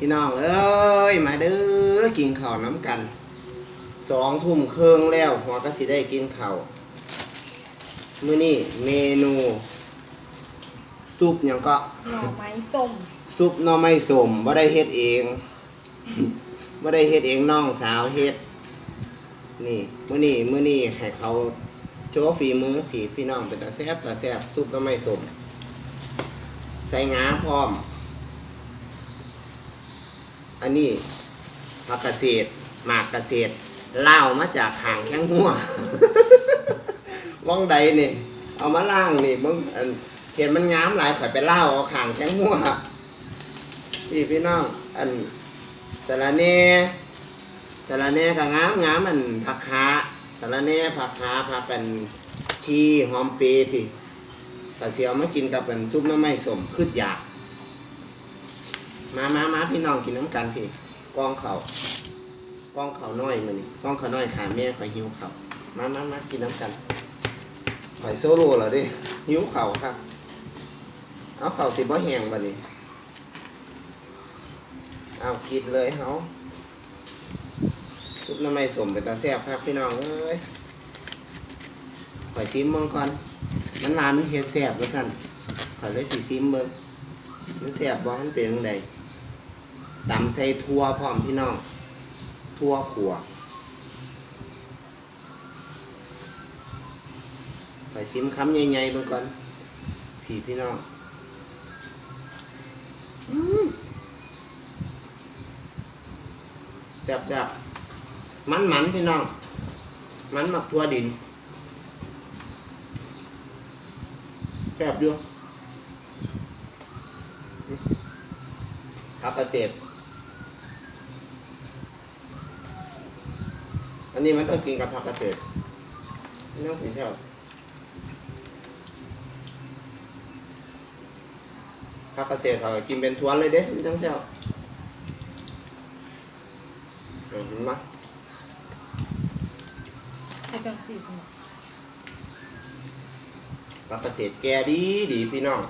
พี่น้องเอ้ยมาเด้อกินข้าวน้ำกันสองทุ่มครึ่งแล้วหัวก็สิได้กินข้าวมื้อนี้เมนูซุปหยังก็หน่อไม้ส้มซุปหน่อไม้ส้มบ่ได้เฮ็ดเองบ่ได้เฮ็ดเองน้องสาวเฮ็ดนี่มื้อนี้มื้อนี้ให้เขาโชว์ฝีมือพี่พี่น้องเป็นตาแซ่บตาแซ่บซุปหน่อไม้ส้มใส่งาพร้อม อันนี้ผักเกษตรหมากเกษตรเล่ามาจากหางแข้งหัวว่องใดนี่ เอามาล่างนี่มึงเห็นมันงามหลายข่อยไปเล่าเอาขางแข้งหัวพี่พี่น้องอันสารเน่สารเน่ก็งามงามมันผักขาสารเน่ผักขาผักเป็นชีหอมเปรย์พี่แต่เสียวมากินกับเป็นซุปน้ำไม่สมขึ้นอยาก มามามาพี่น้องกินน้ำกันพี่กองเขากองเขาน้อยมานี่กองเขาน้อยขาแม่ข่อยหิวเขามามามากินน้ำกันข่อยโซโล่เหรอดิหิวเขาครับ เอาเขาสิบ่แห้งบัดนี้เอากินเลยเฮาซุปน้ำไม่สมเป็นตาแซ่บครับพี่น้องเอ้ยข่อยซิมเบิ่งก่อนมันลามันเฮ็ดแซ่บว่าซั่นข่อยเลยสิซิมเบิ่งมันแซ่บบ่มันเป็นจังได ตำใส่ทั่วพร้อมพี่น้องทั่วขัวไปซิมคำใหญ่ๆเบิ่งก่อนพี่พี่น้องอืมแซ่บๆมันๆพี่น้อง มันหมักทั่วดินแซ่บอยู่ผักเกษตร อันนี้มันต้องกินกับผักเกษตรไม่ต้องสีเทาผักเกษตรเขาก็กินเป็นทวนเลยเด้ไม่ต้องเที่ยวเห็นไหมให้จังสี่สมองผักเกษตรแกดีดีพี่น้อง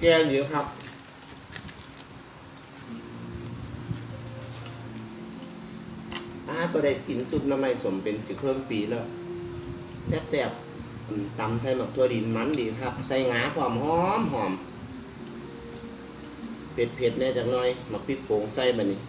แกเยอะครับอาก็ได้กินซุปน้ำไม่สมเป็นจะเครื่องปีแล้วแซ่บๆอืมตำใส่หมักทั่วดินมันดีครับ ใส่งาหอมหอมหอมเผ็ดเผ็ดๆแน่จักน่อยหมักพริกโผงใส่บะนี่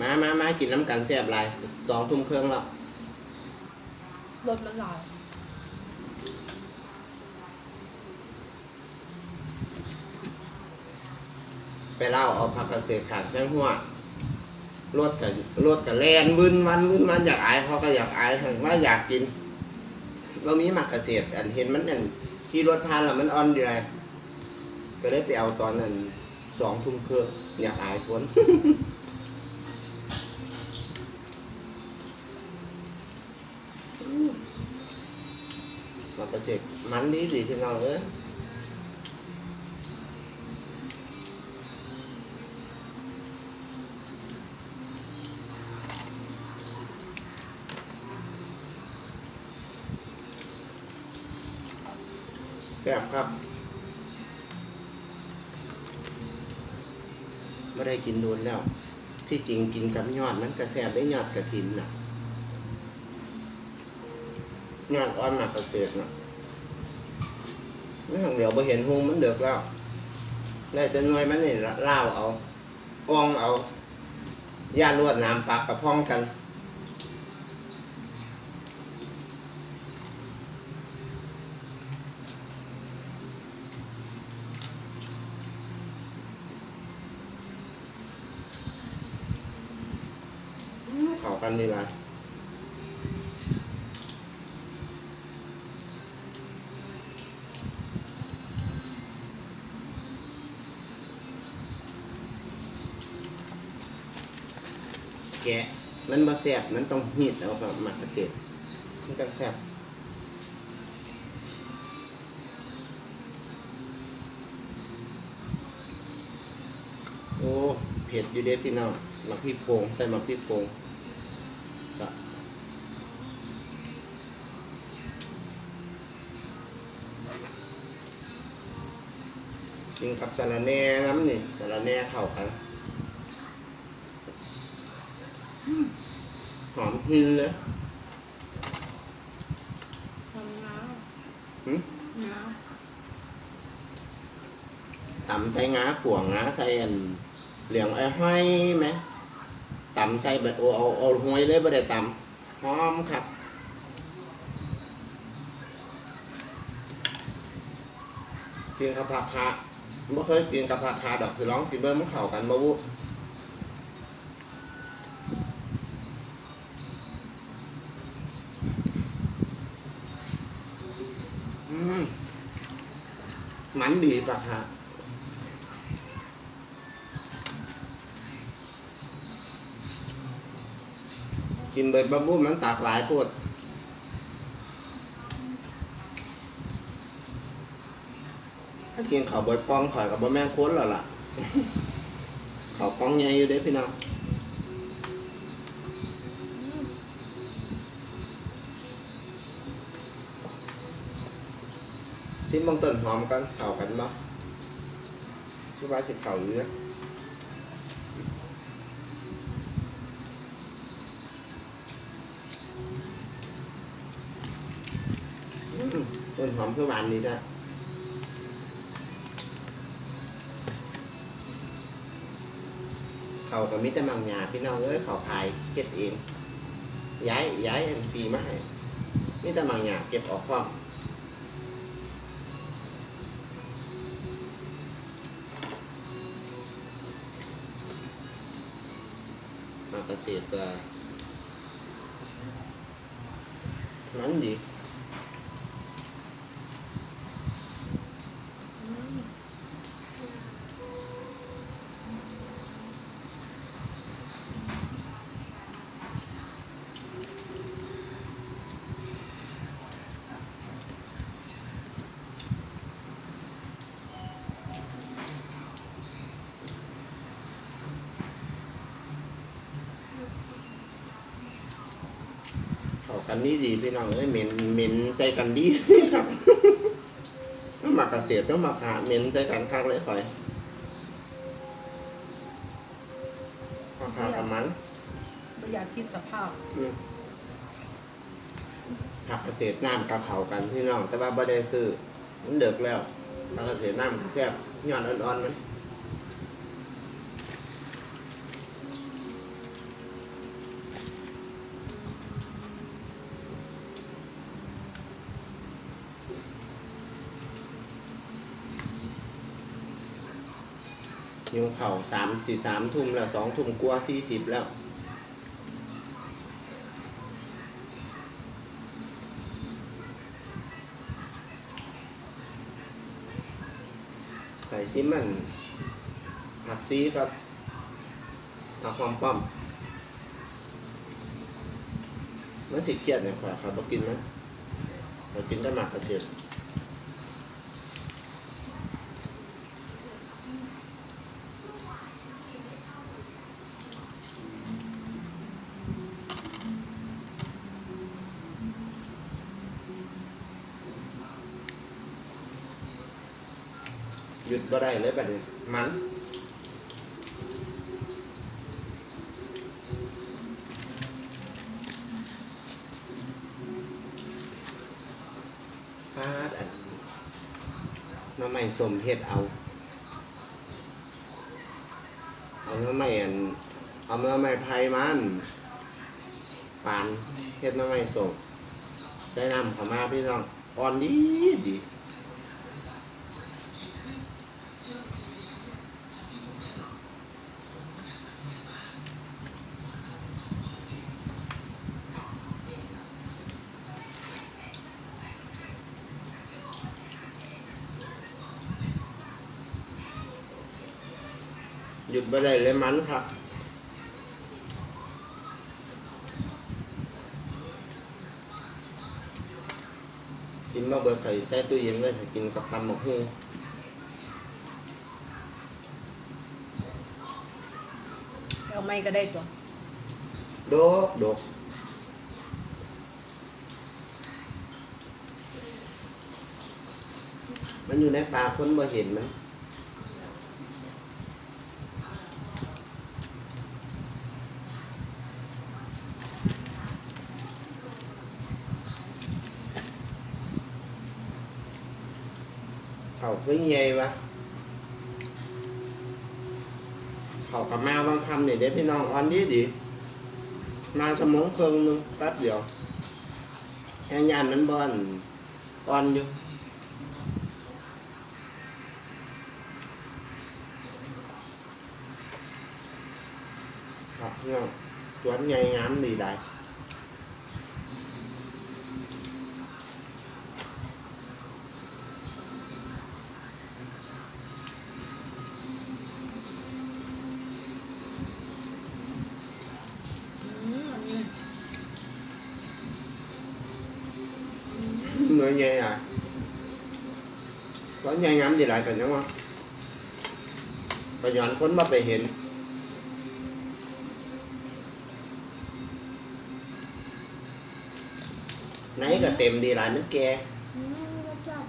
มามามากินน้ำกันแซ่บหลายสองทุ่มเครื่องแล้วรสมันหลาย ไปเล่าเอาผักเกษตรขาดแจ้งหัวรถกับรถกับแลนวืนวันวืนวันอยากอายเขาก็อยากอายถึงว่าอยากกินก็มีหมักเกษตรอันเห็นมันนั่นที่รถพานแล้วมันอ่อนเดียก็เลยไปเอาตอนนั้นสองทุ่มครึ่งอยากอายคนหมักเกษตรมันดีดีพี่น้องเอ้ย ซ่บครับไม่ได้กินโดนแล้ว ที่จริงกินกับยอดมันก็แซ่บได้ยอดกระถินน่ะยอดอ่อนหนักกระเสษน่ะนี่ทางเดียวพอเห็นหงมันเดือกแล้ว ได้แต่น่วยมันนี่ล่าวเอากองเอาย่านวดน้ำปากกระพ้องกัน ปันดีละแกะมันบ่แซ่บมันต้องหีดเอาแบบหมักเกษตรมันต้องแซ่บโอ้เผ็ดอยู่เด้พี่น้องมักพริกโพงใส่มักพริกโพง กินกับสาระแหน่น้ำนี่สาระแหน่เข้ากันอืมหอมพินเลยทำน้หืมำน้ตำใส่งาขวงงาใส่อันเหลียงไอ้ห้อยไหมตำใส่แบบโอ้เอาเอาห้อยเลยไม่ได้ตำหอมครับกินกับผักคะ ไม่เคยกินกับผักคะดอกสิร้องกินเบิ้มันเขากันบ่วุมันดีปะคะกินเบิดบะบุมันตากหลายโพด ถ้ากินข้าวบดปองข่อยกับบะแม่งค้นแล้วล่ะข้าวปองใหญ่อยู่เด้พี่น้องชิมบางต้นหอมกันเข้ากันบ่ที่ว่าสิเข้าอยู่เนี่ยอืมต้นหอมคือหวานดีจ้ะ เขากับมิตรมังงาพี่น้องเอ้ยเขาพายเก็บเองย้ายย้ายเอ็มซีมาให้มิตรมังงาเก็บออกพร้อมมาเกษตรจะนั้นดี กันนี่ดีพี่น้องเอ้ยเหม็นเหม็นใส่กันดีครับต้องมาเกษตรต้องมาขาเหม็นใส่กันคักเลยคอยราคากับมันำไม่อยากคิดสภาพอืมผักเกษตรน้ำกับเขากันพี่น้องแต่ว่าบ่ได้ซื้อมันเดือกแล้วผักเกษตรน้ำก็แซ่บย้อนอ่อนๆมัน ยุงเข่าสามสี่สามทุ่มแล้วสองทุ่มกลัวสี่สิบแล้วใส่ซิมมันผักซีครับผักหอมป้อมมันสิเครียดเนี่ยขอครับบ่กินมันเรากินแต่หมากกระเสียด หยุดบ่ได้เลยแบบนี้มันพาดอันน้ำไม่สมเฮ็ดเอา เอาน้ำไม่อันเอาน้ำไม่ไผ่มันปานเฮ็ดน้ำไม่สมใส่น้ำเข้ามาพี่น้องอ่อนดีดี เลยมันครับ กินมาเบิดไข่ใส่ตู้เย็นไว้ให้กินกับตำหมกฮูเอาไม่ก็ได้ตัวโดกโดกมันอยู่ในป่าคนบ่เห็นมัน เขาขึ้นใหญ่วะเขากับมาบางคำเนี่ยเด็พี่น้องอ่อนดีดีมาสมองเครื่องนึงแป๊บเดียวแค่ยานมันบอนอ่อนอยู่ครับพี่น้องสวนใหญ่งามดีได้ nghe à có nghe ngắm gì lại cần đúng không và nhọn khốn bắt về hiện nãy cả tìm đi lại nước kia อืมรสชาติ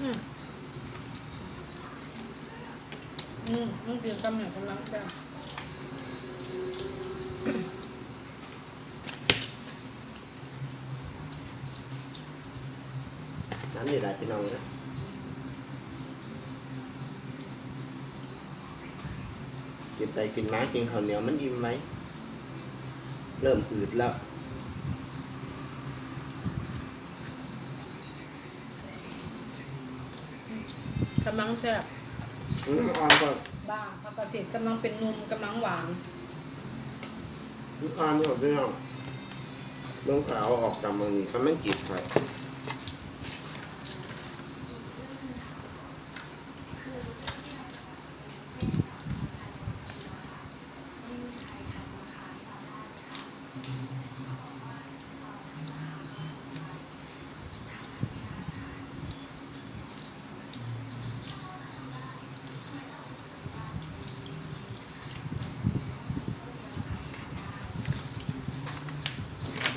อืมอืมมันกินกำเนิดกำลังจะ nắm gì lại cái nòng đó กินไปกินมากินข้าวเหนียวมันอิ่มไหม เริ่มอืดแล้วกำลังแซ่บอืมอ่อนก็บ้าผักกาดเศษกำลังเป็นนุ่มกำลังหวานอ่อนก็พี่น้องลงขาวออกจากมันนี่เขาไม่จีบใคร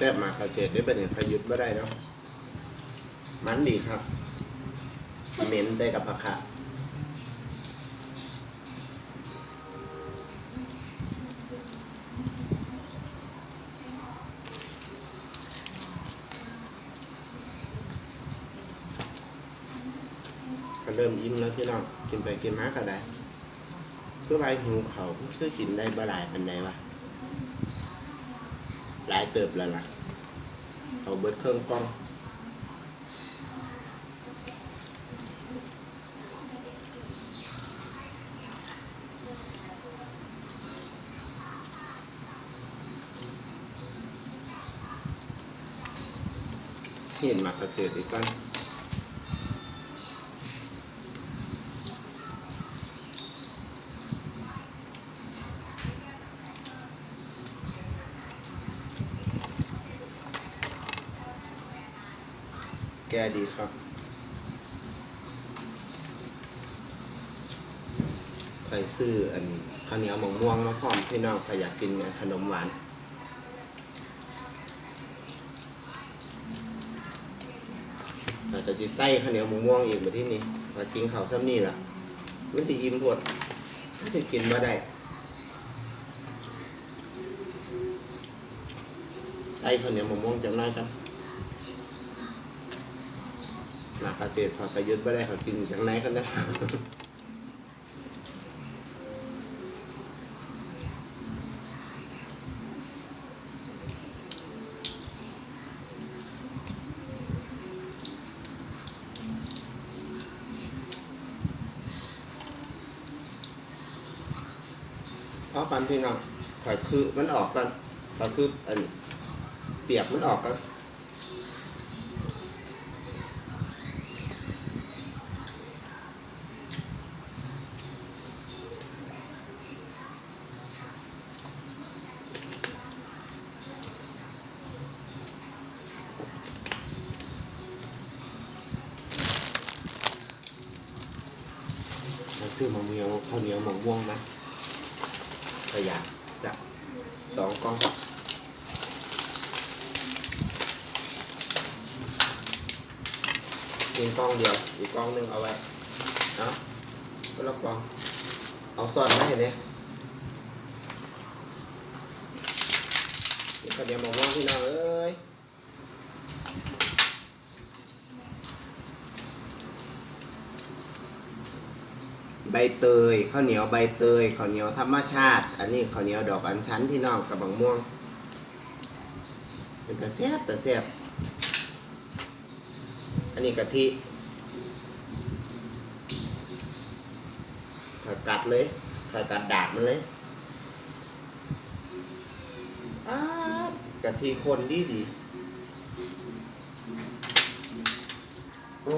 แซ่บมาเกษตรได้เป็นอย่างพยุทธ์ไม่ได้เนาะมันดีครับเหม็นใจกับผักขะก็เริ่มยิ้มแล้วพี่น้องกินไปกินมาก็ได้คือไปหิวเขาวคือกินได้บ่หลายเปันใดวะ หลายเติบแล้วล่ะ เอาเบิดเครื่องกล้องเห็นมากเสือดอีกกัน ก้ดีครับ ไปซื้ออันข้าวเหนียวมะม่วงมาพร้อมพี่น้องถ้าอยากกินขนมหวานอาจจะสิใส่ข้าวเหนียวหมูม่วงอีกมาที่นี่พอกินข้าวซ้ำนี่ล่ะไม่สิยิ้มปวดไม่สิกินมาได้ใส่ข้าวเหนียวหมูม่วงจังน้อยครับ มาเกษตรพอประยุทธ์ไม่ได้เขากินจังไหนกันนะเพราะกันพี่น้องข่อยคือมันออกกันข่อยคืออันเปียกมันออกกัน วเหนียวมะม่วงนะขยะจับสองกล้องกินกล้องเดียว อีกกล้องหนึงเอาไว้เนาะก็ละกล้อง เอาซ่อนไว้เห็นไหมนี่ก็เดี๋ยวมองว่าพี่น้องเอ้ย ใบเตยข้าวเหนียวใบเตยข้าวเหนียวธรรมชาติ อันนี้ข้าวเหนียวดอกอัญชันพี่น้องกับบางม่วงเป็นตะแซ่บตะแซบอันนี้กะทิถอยกัดเลยถอยกัดดาบมันเลยอ้าวกะทิคนดีดีโอ้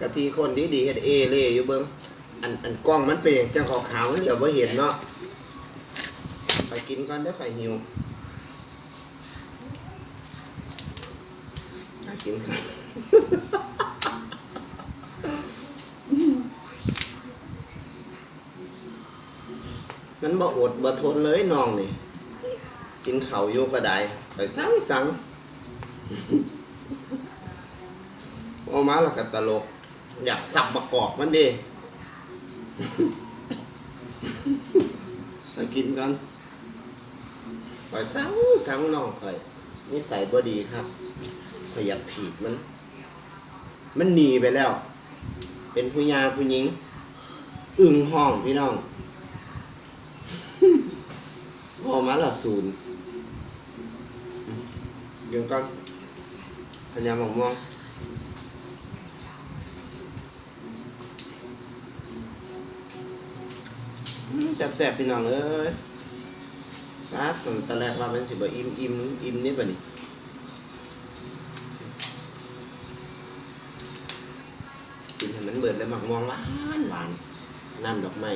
กะทิคนดีดีเฮ็ดเอเล่อยู่เบิ้งอันอันกล้องมันเป็นจังขาวขาวๆมันเดี๋ยวบ่เห็นเนาะไปกินก่อนเด้อไฟหิวไปกินก่อน มันบ่อดบ่ทนเลยน้องนี่ กินเข้าวอยู่ก็ได้ไปสั่งสั่งออกมาแล้วก็ตลก อยากสับประกอบมันดิไปกินกันไปสังสังน้องคอยนิสัยบ่ดีครับขยอยากถีบมัน มันหนีไปแล้ว เป็นผู้ยาผู้หญิง อึ่งห้องพี่น้องพอมาละศูนย์เดี๋ยวกันสัญาหมองม่วง จับแสบพี่น้องเอ้ยนะตอนแรกว่าเป็นสิบอิ่มอิ่มอิ่มนี่ป่นี่กินให้มันเบิดเลยหมักมองหวานหวานน้ำดอกไม้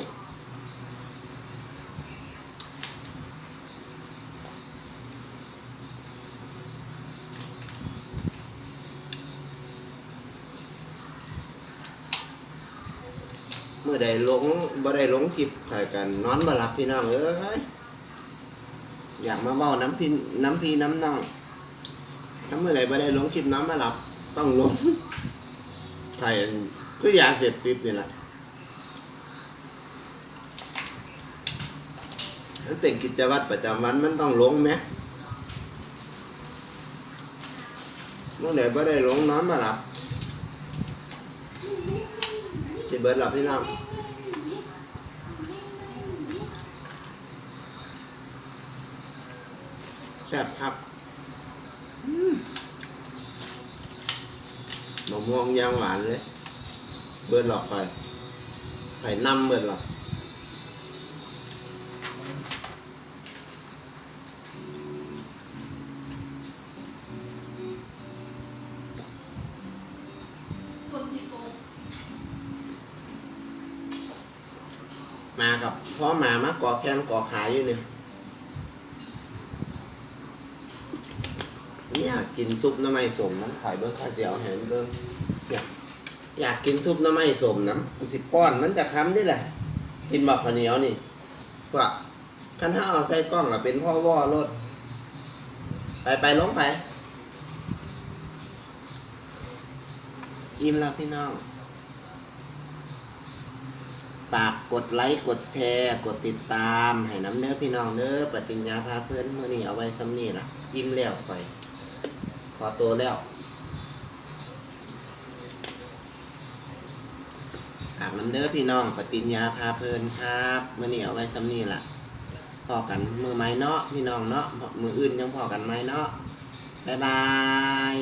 เมื่อใดหลงบ่ได้หลงคลิปถ่ายกันนอนบ่หลับพี่น้องเอ้ยอยากมาเว้าน้ำพี่น้ำพี่น้ำน้องถ้าเมื่อใดบ่ได้หลงคลิปน้ำมาหลับ ต้องหลงถ่ายคือยาเสพติดนี่แหละมันเป็นกิจวัตรประจำวันมันต้องหลงไหมเมื่อใดบ่ได้หลงนอนมาหลับ chị bên lập đi nào sẹp khắp mà ngon giang bạn đấy bên lọt rồi phải năm bên lọt mà gặp phó mà má cọ khen cọ khải อยู่เนี่ยผมอย อยากกินซุปน้ำไม่สมน้ำไข่เบิ้งข้าวเสียวเห็นเบิ้งอยากอยากกินซุปน้ำไม่สมน้ำกูสิป้อนมันจะค้ำนี่แหละ กินบักข้าวเหนียวนี่กว่าคันถ้าเอาใส่กล้องละเป็นพ่อว่อรถไปไปลงไปอิ่มแล้วพี่น้อง ฝากกดไลค์กดแชร์ กดติดตาม ให้น้ำเนื้อพี่น้องเนื้อปฏิญญาพาเพื่อนเมื่อนี้เอาไว้ซ้ำนี่ล่ะยิ้มแล้วไป อตัวแล้วอากน้ำเนื้อพี่น้องปฏิญญาพาเพลินครับมื่อนี้เอาไว้ซ้ำนี่ล่ะพอกันมือไม้เนาะพี่น้องเนาะมืออื่นยังพอกันไหมเนาะบ๊ายบาย